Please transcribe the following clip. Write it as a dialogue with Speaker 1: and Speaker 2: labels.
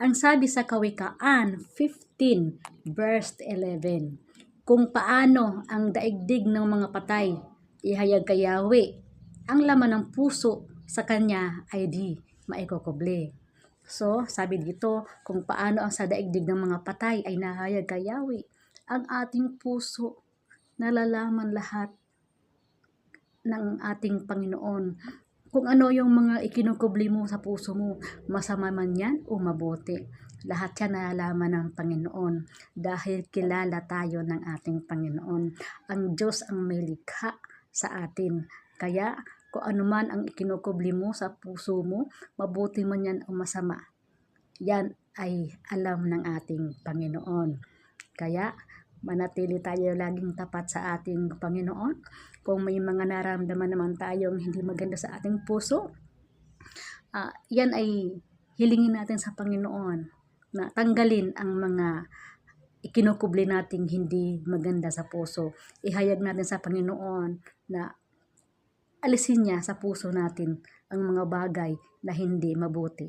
Speaker 1: Ang sabi sa Kawikaan 15 verse 11, kung paano ang daigdig ng mga patay ihayag kay Yahweh, ang laman ng puso sa kanya ay di maikokoble. So, sabi dito, kung paano ang sa daigdig ng mga patay ay nahayag kay Yahweh, ang ating puso, nalalaman lahat ng ating Panginoon. Kung ano yung mga ikinukubli mo sa puso mo, masama man yan o mabuti. Lahat yan nalalaman ng Panginoon dahil kilala tayo ng ating Panginoon. Ang Diyos ang may likha sa atin. Kaya kung ano man ang ikinukubli mo sa puso mo, mabuti man yan o masama. Yan ay alam ng ating Panginoon. Kaya manatili tayo laging tapat sa ating Panginoon. Kung may mga naramdaman naman tayong hindi maganda sa ating puso, ah, yan ay hilingin natin sa Panginoon na tanggalin ang mga ikinukubli nating hindi maganda sa puso. Ihayag natin sa Panginoon na alisin niya sa puso natin ang mga bagay na hindi mabuti.